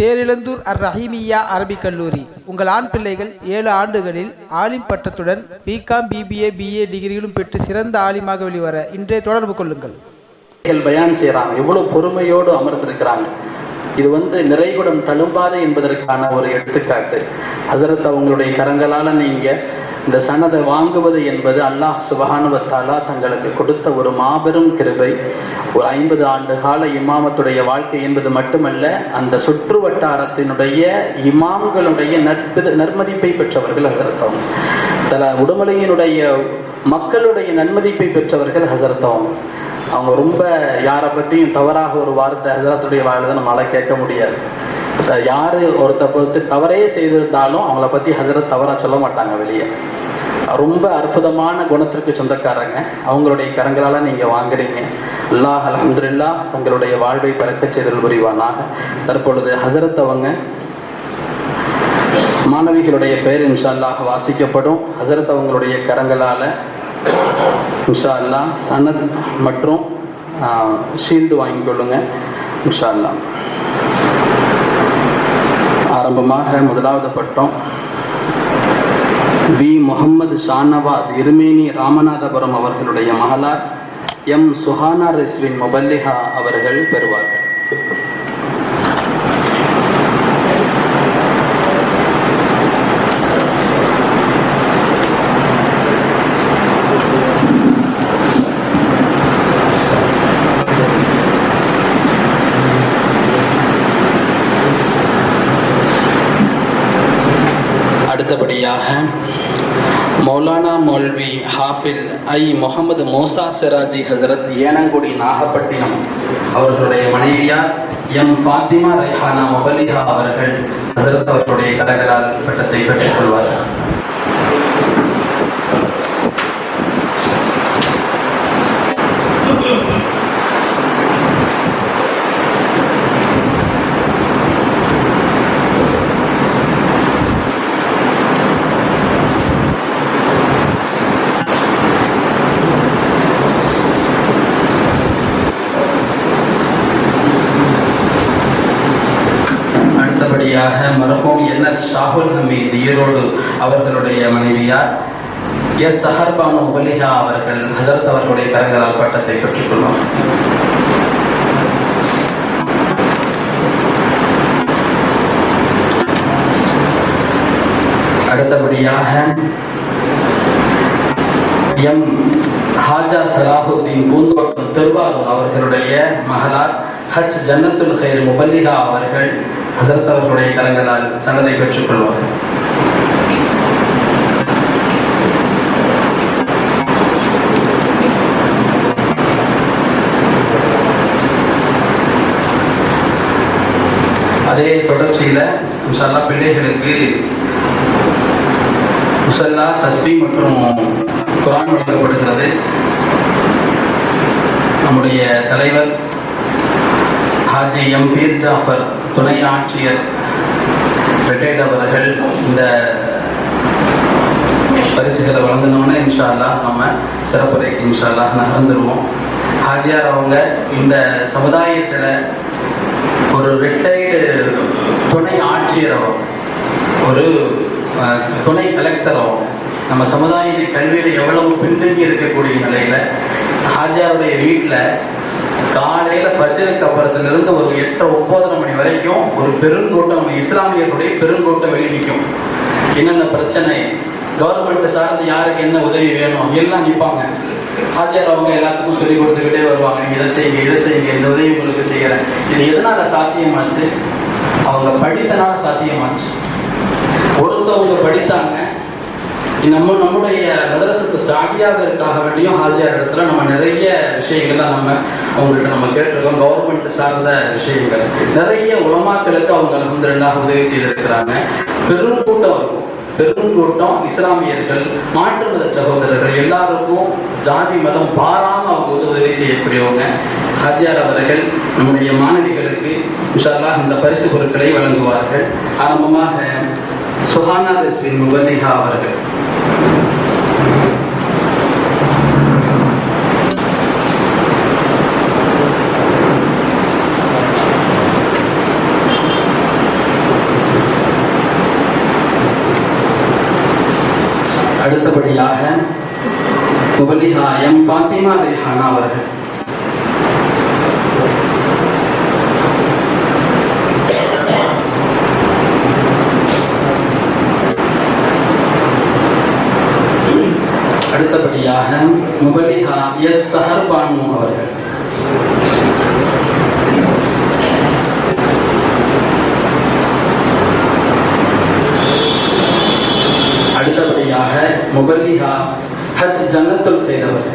தேரிழந்தூர் அர் ரஹீமியா அரபிக் கல்லூரி. உங்கள் ஆண் பிள்ளைகள் ஏழு ஆண்டுகளில் ஆலிம் பட்டத்துடன் பிகாம் பிபிஏ பிஏ டிகிரிகளும் பெற்று சிறந்த ஆலிமாக வெளிவர இன்றே தொடர்பு கொள்ளுங்கள். அவர்கள் பயான் செய்கிறாங்க எவ்வளவு பொறுமையோடு அமர்ந்திருக்கிறாங்க. இது வந்து நிறைகுடம் தழும்பாது என்பதற்கான ஒரு எடுத்துக்காட்டு. ஹசரத் அவங்களுடைய கரங்களால நீங்க இந்த சனதை வாங்குவது என்பது அல்லாஹ் சுபஹானுவத்தாலா தங்களுக்கு கொடுத்த ஒரு மாபெரும் கிருபை. ஒரு ஐம்பது ஆண்டு கால இமாமத்துடைய வாழ்க்கை என்பது மட்டுமல்ல அந்த சுற்று வட்டாரத்தினுடைய இமாம்களுடைய நற்பு நன்மதிப்பை பெற்றவர்கள் ஹசரத் தல உடுமலையினுடைய மக்களுடைய நன்மதிப்பை பெற்றவர்கள் ஹசரத் அவங்க ரொம்ப யாரை பற்றியும் தவறாக ஒரு வார்த்தை ஹசரத்துடைய வாழ்தை நம்மளால் கேட்க முடியாது. யார் யாரு ஒருத்த பொறுத்து தவறே செய்திருந்தாலும் அவங்கள பத்தி ஹசரத் தவறா சொல்ல மாட்டாங்க வெளியே. ரொம்ப அற்புதமான குணத்திற்கு சொந்தக்காரங்க. அவங்களுடைய கரங்களால நீங்க வாங்குறீங்க. அல்லாஹ் அலமதுல்லா தங்களுடைய வாழ்வை பறக்க செய்தல் புரிவானாக. தற்பொழுது ஹசரத் அவங்க மாணவிகளுடைய பெயர் இன்ஷா அல்லாஹ் வாசிக்கப்படும். ஹசரத் அவங்களுடைய கரங்களால இன்ஷா அல்லாஹ் சனத் மற்றும் ஷீல்டு வாங்கிக் கொள்ளுங்க. இன்ஷா அல்லாஹ் ஆரம்பமாக முதலாவது பட்டம் வி. முகமது ஷானவாஸ் இருமேனி ராமநாதபுரம் அவர்களுடைய மகளார் எம். சுஹானா ரிஸ்வின் முபல்லிஹா அவர்கள் பெறுவார்கள் அடுத்தபடியாக மௌலானா மௌல்வி ஹாஃபில் ஐ முகமது மோசா சிராஜி ஹசரத் ஏனங்குடி நாகப்பட்டினம் அவர்களுடைய மனைவியார் எம் ஃபாத்திமா ரைஹானா மொபலிஹா அவர்கள் ஹசரத் அவர்களுடைய கரகரால் பட்டத்தை பெற்றுக் கொள்வார்கள். மனைவியாக மரஹூம் என் எஸ் ஷாகுல் ஹமீத் ஈரோடு அவர்களுடைய மனைவியார்? எஸ் சஹர்பானு உபலிஹா அவர்கள் ஹசரத் அவர்களுடைய கரங்களால் பட்டத்தை பெற்றுக்கொள்வார். அடுத்தபடியாக எம் ஹாஜா சலாஹுத்தீன் பூந்தோட்டம் திருவாரூர் அவர்களுடைய மகளார் ஹஜ் ஜன்னத்துல் ஹைர் முபல்லிகா அவர்கள் ஹசரத் அவர்களுடைய கரங்களால் சனதை பெற்றுக் கொள்வார் அதே தொடர்ச்சியில முசல்லா பிள்ளைகளுக்கு முசல்லா தஸ்பி மற்றும் குரான் வழங்கப்படுகிறது நம்முடைய தலைவர் ஹாஜி எம். பீர் ஜாஃபர் துணை ஆட்சியர் ரிட்டையர்ட் அவர்கள் இந்த பரிசுகளை வழங்கினோன்னே இன்ஷால்லா நம்ம சிறப்புரைக்கு இன்ஷால்லா நகர்ந்துருவோம். ஹாஜியார் அவங்க இந்த சமுதாயத்தில் ஒரு ரிட்டையர்டு துணை ஆட்சியரோ ஒரு துணை கலெக்டரோ நம்ம சமுதாயத்தின் கல்வியில் எவ்வளவு பின்தங்கி இருக்கக்கூடிய நிலையில் ஹாஜியாருடைய வீட்டில் காலையில பஜ்ருக்கு அப்புறத்துல இருந்து ஒரு எட்டு ஒன்பதரை மணி வரைக்கும் ஒரு பெருங்கூட்டம் இஸ்லாமியர்களுடைய பெருங்கூட்டம் வெளி நிற்கும். என்னென்ன பிரச்சனை? கவர்மெண்ட் சார்ந்து யாருக்கு என்ன உதவி வேணும்? எல்லாம் நிற்பாங்க. ஹாஜர் அவங்க எல்லாத்துக்கும் சொல்லி கொடுத்துக்கிட்டே வருவாங்க. நீங்க இதை செய்யுங்க இதை செய்யுங்க இந்த உதவி உங்களுக்கு செய்யறேன். இது எதனால சாத்தியமாச்சு? அவங்க படித்தனால சாத்தியமாச்சு. ஒருத்தவங்க படித்தாங்க நம்ம நம்முடைய மதரசத்து சாதியாவிற்காக வேண்டியும் ஹாஜியார் இடத்துல நம்ம நிறைய விஷயங்களை நம்ம அவங்கள்ட்ட நம்ம கேட்டிருக்கோம் கவர்மெண்ட் சார்ந்த விஷயங்கள். நிறைய உலமாக்களுக்கு அவங்க அலமதுல்லாஹ் உதவி செய்திருக்கிறாங்க. பெரும் கூட்டம் இருக்கும். பெரும் கூட்டம் இஸ்லாமியர்கள் மாற்று மத சகோதரர்கள் எல்லாருக்கும் ஜாதி மதம் பாராம அவங்க வந்து உதவி செய்யக்கூடியவங்க. ஹாஜியார் அவர்கள் நம்முடைய மாணவிகளுக்கு விஷாலாக இந்த பரிசு பொருட்களை வழங்குவார்கள். ஆரம்பமாக சுஹானா ரஸ்வின் முபலிஹா அவர்கள். அடுத்தபடியாக முபலிஹா எம் ஃபாத்திமா ரிஹானா அவர்கள் அடுத்தபடியாக முபலிஹா எஸ் சஹர்பானு அவர்கள் அடுத்தபடியாக முபல்லிஹா ஹஜ் ஜன்னத்துல் செய்தவர்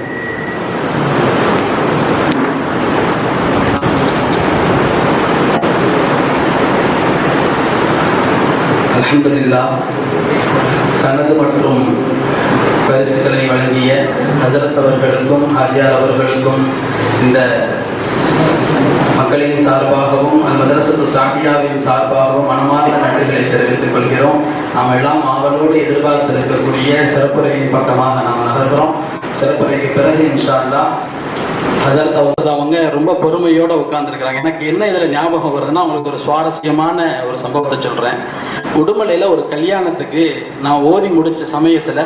அலமதுல்லா சனது மற்றும் பரிசுகளை வழங்கிய ஹசரத் அவர்களுக்கும் ஹாஜியார் அவர்களுக்கும் இந்த மக்களின் சார்பாகவும் அல் மதரசத்து சாட்டியாவின் சார்பாகவும் நாம் எல்லாம் ஆவலோடு எதிர்பார்த்திருக்கக்கூடிய சிறப்புரையின் பக்கமாக நாம் நகர்கிறோம். சிறப்புரைக்கு பிறகு இன்ஷால்லா ஹசரத் அவர் அவங்க ரொம்ப பொறுமையோட உட்கார்ந்துருக்கிறாங்க. எனக்கு என்ன இதுல ஞாபகம் வருதுன்னா அவங்களுக்கு ஒரு சுவாரஸ்யமான ஒரு சம்பவத்தை சொல்றேன். உடுமலையில ஒரு கல்யாணத்துக்கு நான் ஓதி முடிச்ச சமயத்துல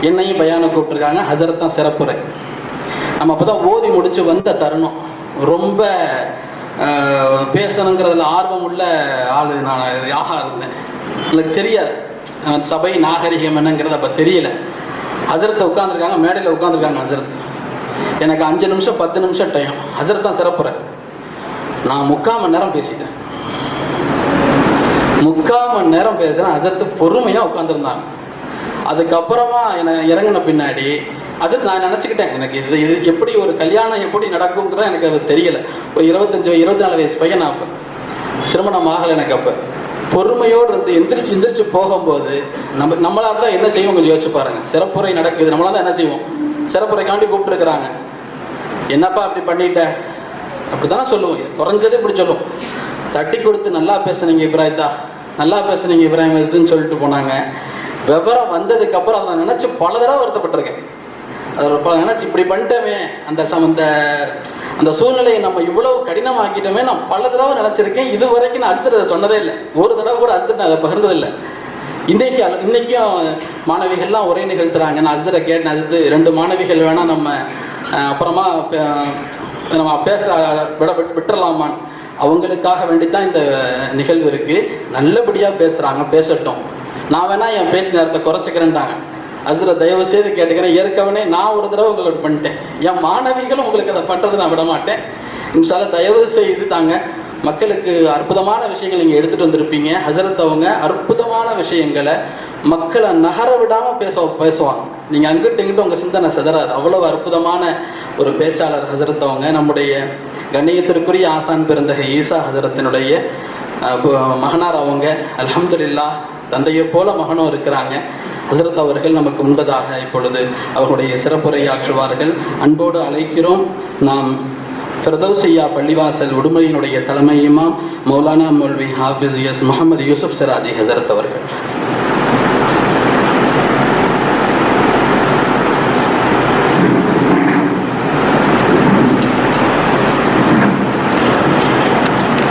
என்னையும் பயான கூப்பிட்டுருக்காங்க. ஹசரத் தான் சிறப்புரை. நம்ம அப்பதான் ஓதி முடிச்சு வந்த தருணம். ரொம்ப பேசணுங்கிறதுல ஆர்வம் உள்ள ஆள் நான் யாக இருந்தேன். எனக்கு தெரியாது. சபை நாகரிகம் என்னங்கிறது அப்போ தெரியல. அஜரத்தை உட்காந்துருக்காங்க மேடையில் உட்காந்துருக்காங்க அஜரத் எனக்கு அஞ்சு நிமிஷம் பத்து நிமிஷம் டைம் அஜரத் தான் சிறப்புற நான் முக்கால் மணி நேரம் பேசிட்டேன். முக்கால் மணி நேரம் பேசுகிறேன் அஜரத்து பொறுமையாக உட்காந்துருந்தாங்க அதுக்கப்புறமா என்னை இறங்கின பின்னாடி அது நான் நினச்சிக்கிட்டேன். எனக்கு இது இது எப்படி ஒரு கல்யாணம் எப்படி நடக்குங்கிறது எனக்கு அது தெரியல. ஒரு இருபத்தஞ்சு இருபத்தி நாலு வயசு பையன் அப்போ. திருமணம் ஆகலை எனக்கு அப்போ. பொறுமையோடு இருந்து எந்திரிச்சு எந்திரிச்சு போகும்போது நம்ம நம்மளா தான் என்ன செய்வோம் கொஞ்சம் யோசிச்சு பாருங்க. சிறப்புரை நடக்குது. நம்மளா தான் என்ன செய்வோம்? சிறப்புரைக்காண்டி கூப்பிட்டுருக்குறாங்க. என்னப்பா அப்படி பண்ணிட்ட? அப்படித்தானே சொல்லுவோம். குறைஞ்சது இப்படி சொல்லுவோம். தட்டி கொடுத்து நல்லா பேசுனீங்க இப்ராஹித்தா நல்லா பேசுனீங்க இப்ராஹிம் இதுன்னு சொல்லிட்டு போனாங்க. விவரம் வந்ததுக்கு அப்புறம் அதை நான் நினைச்சு பல தடவை வருத்தப்பட்டிருக்கேன். அதை ரொம்ப ஏன்னா இப்படி பண்ணிட்டோமே அந்த சம அந்த அந்த சூழ்நிலையை நம்ம இவ்வளவு கடினமாக்கிட்டோமே நான் பல தடவை நினைச்சிருக்கேன். இது வரைக்கும் நான் அழுத்தத்தை சொன்னதே இல்லை. ஒரு தடவை கூட அழுத்தத்தை அதை பகிர்ந்ததில்லை. இன்னைக்கு இன்னைக்கும் மாணவிகள்லாம் உரை நிகழ்த்துறாங்க. நான் அழுதுற கேட்டேன். அழுது ரெண்டு மாணவிகள் வேணால் நம்ம அப்புறமா நம்ம பேச விட விட்- விட்டுறலாமான்னு. அவங்களுக்காக வேண்டித்தான் இந்த நிகழ்வு இருக்குது நல்லபடியாக பேசுகிறாங்க பேசட்டும். நான் வேணால் என் பேச்சு நேரத்தை குறைச்சிக்கிறேன்டாங்க அதுல தயவு செய்து கேட்டுக்கிறேன் ஏற்கனவே நான் ஒரு தடவை உங்களுக்கு பண்ணிட்டேன். என் மாணவிகளும் உங்களுக்கு அதை பண்றது நான் விட மாட்டேன் இன்ஷால்ல தயவு செய்து தாங்க மக்களுக்கு அற்புதமான விஷயங்கள் நீங்க எடுத்துட்டு வந்திருப்பீங்க. ஹசரத் அவங்க அற்புதமான விஷயங்களை மக்களை நகர விடாம பேச பேசுவாங்க. நீங்க அங்கிட்டு இங்கிட்டு உங்க சிந்தனை சிதறாது. அவ்வளவு அற்புதமான ஒரு பேச்சாளர் ஹசரத் அவங்க. நம்முடைய கண்ணியத்திற்குரிய ஆசான் பிறந்தக ஈசா ஹசரத்தினுடைய மகனார் அவங்க. அலமதுல்லா தந்தையை போல மகனும் இருக்கிறாங்க. ஹசரத் அவர்கள் நமக்கு முன்பதாக இப்பொழுது அவர்களுடைய சிறப்புரையாற்றுவார்கள். அன்போடு அழைக்கிறோம். நாம் ஃபிரதௌசியா பள்ளிவாசல் உடுமையினுடைய தலைமையுமா மௌலானா மௌல்வி ஹாஃபிஸ் எஸ் முகமது யூசுப் சிராஜி ஹசரத் அவர்கள்.